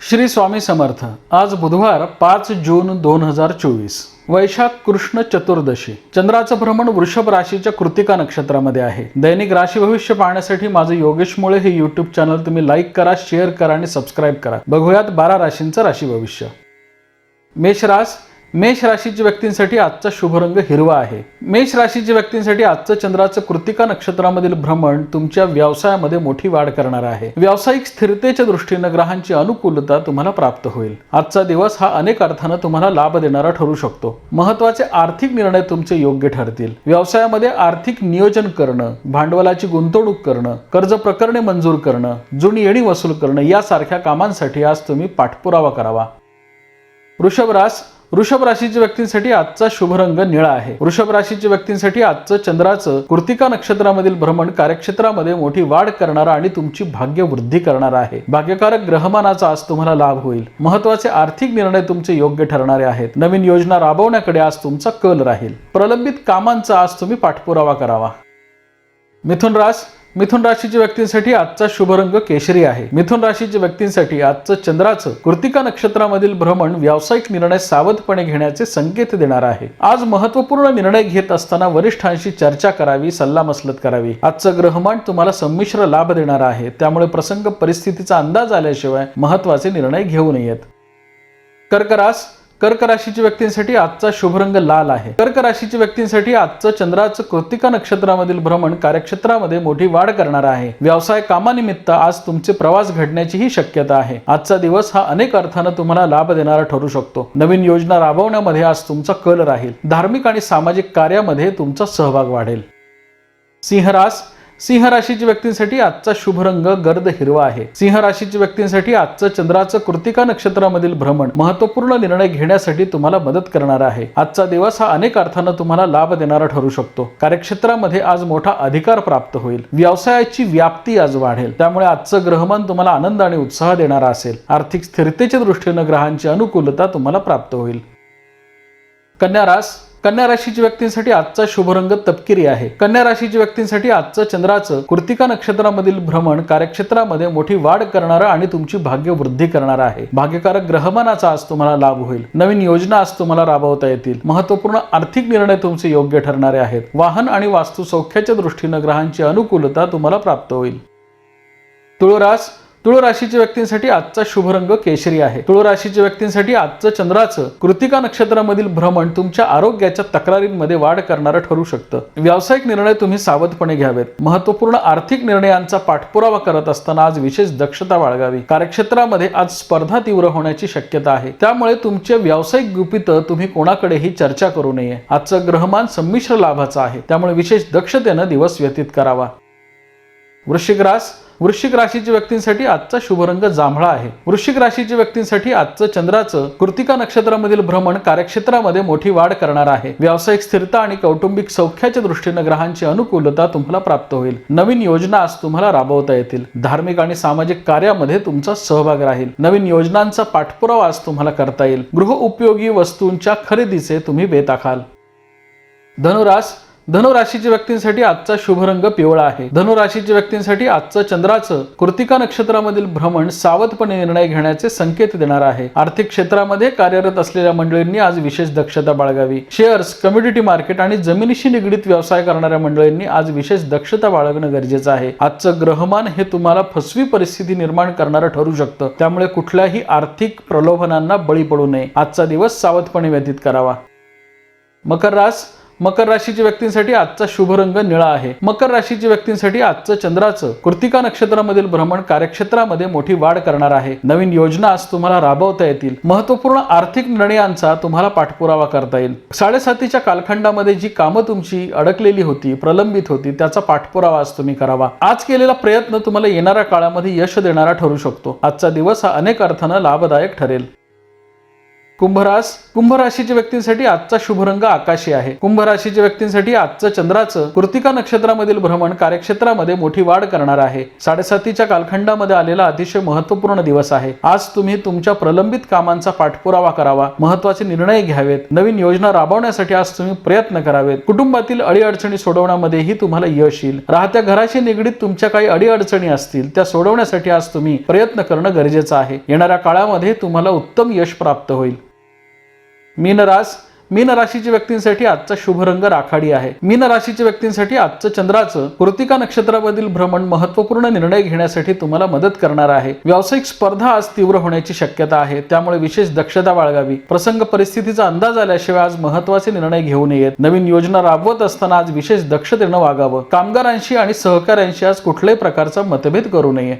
श्री स्वामी समर्थ. आज बुधवार पाच जून दोन हजार चोवीस. वैशाख कृष्ण चतुर्दशी. चंद्राचं भ्रमण वृषभ राशीच्या कृतिका नक्षत्रामध्ये आहे. दैनिक राशी भविष्य पाहण्यासाठी माझं योगेश मुळे हे युट्यूब चॅनल तुम्ही लाईक करा शेअर करा आणि सबस्क्राईब करा. बघूयात बारा राशींचं राशी भविष्य. मेष रास मेष राशीच्या व्यक्तींसाठी आजचा शुभरंग हिरवा आहे. मेष राशीच्या व्यक्तींसाठी आजचं चंद्राचं कृतिका नक्षत्रामधील भ्रमण तुमच्या व्यवसायामध्ये मोठी वाढ करणार आहे. व्यावसायिक स्थिरतेच्या दृष्टीनं ग्रहांची अनुकूलता तुम्हाला प्राप्त होईल. आजचा दिवस हा अनेक अर्थानं तुम्हाला लाभ देणारा ठरू शकतो. महत्त्वाचे आर्थिक निर्णय तुमचे योग्य ठरतील. व्यवसायामध्ये आर्थिक नियोजन करणं भांडवलाची गुंतवणूक करणं कर्ज प्रकरणे मंजूर करणं जुनी येणी वसूल करणं यासारख्या कामांसाठी आज तुम्ही पाठपुरावा करावा. वृषभ वृषभ राशीच्या व्यक्तींसाठी आजचा शुभ रंग निळा आहे. वृषभ राशीच्या व्यक्तींसाठी आजचं चंद्राचं कृतिका नक्षत्रामधील भ्रमण कार्यक्षेत्रामध्ये मोठी वाढ करणारा आणि तुमची भाग्य वृद्धी करणारा आहे. भाग्यकारक ग्रहमानाचा आज तुम्हाला लाभ होईल. महत्त्वाचे आर्थिक निर्णय तुमचे योग्य ठरणारे आहेत. नवीन योजना राबवण्याकडे आज तुमचा कल राहील. प्रलंबित कामांचा आज तुम्ही पाठपुरावा करावा. मिथुन रास मिथुन राशीच्या व्यक्तींसाठी आजचा शुभ रंग केशरी आहे. मिथुन राशीच्या व्यक्तींसाठी आजचं चंद्राचं कृतिका नक्षत्रामधील भ्रमण व्यावसायिक निर्णय सावधपणे घेण्याचे संकेत देणार आहे. आज महत्त्वपूर्ण निर्णय घेत असताना वरिष्ठांशी चर्चा करावी सल्लामसलत करावी. आजचं ग्रहमान तुम्हाला संमिश्र लाभ देणार आहे. त्यामुळे प्रसंग परिस्थितीचा अंदाज आल्याशिवाय महत्त्वाचे निर्णय घेऊ नयेत. कर्करास कर्क राशीच्या व्यक्तींसाठी आजचा शुभ रंग लाल आहे. कर्क राशीच्या व्यक्तींसाठी आजचं चंद्राचं कृतिका नक्षत्रामधील भ्रमण कार्यक्षेत्रामध्ये मोठी वाढ करणार आहे. व्यवसाय कामानिमित्त आज तुमचे प्रवास घडण्याचीही शक्यता आहे. आजचा दिवस हा अनेक अर्थानं तुम्हाला लाभ देणारा ठरू शकतो. नवीन योजना राबवण्यामध्ये आज तुमचा कल राहील. धार्मिक आणि सामाजिक कार्यामध्ये तुमचा सहभाग वाढेल. सिंहरास सिंह राशीच्या व्यक्तींसाठी आजचा शुभ रंग गर्द हिरवा आहे. सिंह राशीच्या व्यक्तींसाठी आजचं चंद्राचं कृतिका नक्षत्रामधील भ्रमण महत्त्वपूर्ण निर्णय घेण्यासाठी तुम्हाला मदत करणार आहे. आजचा दिवस हा अनेक अर्थानं तुम्हाला लाभ देणारा ठरू शकतो. कार्यक्षेत्रामध्ये आज मोठा अधिकार प्राप्त होईल. व्यवसायाची व्याप्ती आज वाढेल. त्यामुळे आजचं ग्रहमान तुम्हाला आनंद आणि उत्साह देणारा असेल. आर्थिक स्थिरतेच्या दृष्टीनं ग्रहांची अनुकूलता तुम्हाला प्राप्त होईल. कन्या रास कन्या राशीच्या व्यक्तींसाठी आजचा शुभ रंग तपकिरी आहे. कन्या राशीच्या व्यक्तींसाठी आजचं चंद्राचं कृतिका नक्षत्रामधील भ्रमण कार्यक्षेत्रामध्ये मोठी वाढ करणारा आणि तुमची भाग्य वृद्धी करणारा आहे. भाग्यकारक ग्रहमानाचा आज तुम्हाला लाभ होईल. नवीन योजना आज तुम्हाला राबवता येतील. महत्त्वपूर्ण आर्थिक निर्णय तुमचे योग्य ठरणारे आहेत. वाहन आणि वास्तू सौख्याच्या दृष्टीनं ग्रहांची अनुकूलता तुम्हाला प्राप्त होईल. तुळरास तुळ राशीच्या व्यक्तींसाठी आजचा शुभ रंग केशरी आहे. तुळ राशीच्या व्यक्तींसाठी आजचं चंद्राचं कृतिका नक्षत्रामधील भ्रमण तुमच्या आरोग्याच्या तक्रारींमध्ये वाढ करणारं ठरू शकतं. व्यावसायिक निर्णय तुम्ही सावधपणे घ्यावेत. महत्त्वपूर्ण आर्थिक निर्णयांचा पाठपुरावा करत असताना आज विशेष दक्षता बाळगावी. कार्यक्षेत्रामध्ये आज स्पर्धा तीव्र होण्याची शक्यता आहे. त्यामुळे तुमचे व्यावसायिक गुपित तुम्ही कोणाकडेही चर्चा करू नये. आजचं ग्रहमान संमिश्र लाभाचं आहे. त्यामुळे विशेष दक्षतेनं दिवस व्यतीत करावा. वृश्चिक रास वृश्चिक राशीच्या व्यक्तींसाठी आजचा शुभ रंग जांभळा आहे. वृश्चिक राशीच्या व्यक्तींसाठी आजचं चंद्राचं कृतिका नक्षत्रामधील भ्रमण कार्यक्षेत्रामध्ये मोठी वाढ करणार आहे. व्यावसायिक स्थिरता आणि कौटुंबिक सौख्याच्या दृष्टीनं ग्रहांची अनुकूलता तुम्हाला प्राप्त होईल. नवीन योजना आज तुम्हाला राबवता येतील. धार्मिक आणि सामाजिक कार्यामध्ये तुमचा सहभाग राहील. नवीन योजनांचा पाठपुरावा आज तुम्हाला करता येईल. गृह उपयोगी वस्तूंच्या खरेदीचे तुम्ही बेत आखाल धनुरास धनुराशीच्या व्यक्तींसाठी आजचा शुभ रंग पिवळा आहे. धनुराशीच्या व्यक्तींसाठी आजचं चंद्राचं कृतिका नक्षत्रामधील भ्रमण सावधपणे निर्णय घेण्याचे संकेत देणार आहे. आर्थिक क्षेत्रामध्ये कार्यरत असलेल्या मंडळींनी आज विशेष दक्षता बाळगावी. शेअर्स कम्युनिटी मार्केट आणि जमिनीशी निगडीत व्यवसाय करणाऱ्या मंडळींनी आज विशेष दक्षता बाळगणं गरजेचं आहे. आजचं ग्रहमान हे तुम्हाला फसवी परिस्थिती निर्माण करणारं ठरू शकतं. त्यामुळे कुठल्याही आर्थिक प्रलोभनांना बळी पडू नये. आजचा दिवस सावधपणे व्यतीत करावा. मकर रास मकर राशीच्या व्यक्तींसाठी आजचा शुभ रंग निळा आहे. मकर राशीच्या व्यक्तींसाठी आजचं चंद्राचं कृतिका नक्षत्रामधील भ्रमण कार्यक्षेत्रामध्ये मोठी वाढ करणार आहे. नवीन योजना आज तुम्हाला राबवता येतील. महत्त्वपूर्ण आर्थिक निर्णयांचा तुम्हाला पाठपुरावा करता येईल. साडेसातीच्या कालखंडामध्ये जी कामं तुमची अडकलेली होती प्रलंबित होती त्याचा पाठपुरावा आज तुम्ही करावा. आज केलेला प्रयत्न तुम्हाला येणाऱ्या काळामध्ये यश देणारा ठरू शकतो. आजचा दिवस हा अनेक अर्थानं लाभदायक ठरेल. कुंभ रास कुंभ राशीच्या व्यक्तींसाठी आजचा शुभ रंग आकाशी आहे. कुंभ राशीच्या व्यक्तींसाठी आजचं चंद्राचं कृतिका नक्षत्रामधील भ्रमण कार्यक्षेत्रामध्ये मोठी वाढ करणार आहे. साडेसातीच्या कालखंडामध्ये आलेला अतिशय महत्त्वपूर्ण दिवस आहे. आज तुम्ही तुमच्या प्रलंबित कामांचा पाठपुरावा करावा महत्त्वाचे निर्णय घ्यावेत नवीन योजना राबवण्यासाठी आज तुम्ही प्रयत्न करावेत. कुटुंबातील अडीअडचणी सोडवण्यामध्येही तुम्हाला यश येईल. राहत्या घराशी निगडीत तुमच्या काही अडीअडचणी असतील त्या सोडवण्यासाठी आज तुम्ही प्रयत्न करणं गरजेचं आहे. येणाऱ्या काळामध्ये तुम्हाला उत्तम यश प्राप्त होईल. मीनरास मीन राशीच्या व्यक्तींसाठी आजचा शुभ रंग राखाडी आहे. मीन राशीच्या व्यक्तींसाठी आजचं चंद्राचं कृतिका नक्षत्रामधील भ्रमण महत्त्वपूर्ण निर्णय घेण्यासाठी तुम्हाला मदत करणार आहे. व्यावसायिक स्पर्धा आज तीव्र होण्याची शक्यता आहे. त्यामुळे विशेष दक्षता बाळगावी. प्रसंग परिस्थितीचा अंदाज आल्याशिवाय आज महत्त्वाचे निर्णय घेऊ नयेत. नवीन योजना राबवत असताना आज विशेष दक्षतेनं वागावं. कामगारांशी आणि सहकाऱ्यांशी आज कुठल्याही प्रकारचा मतभेद करू नये.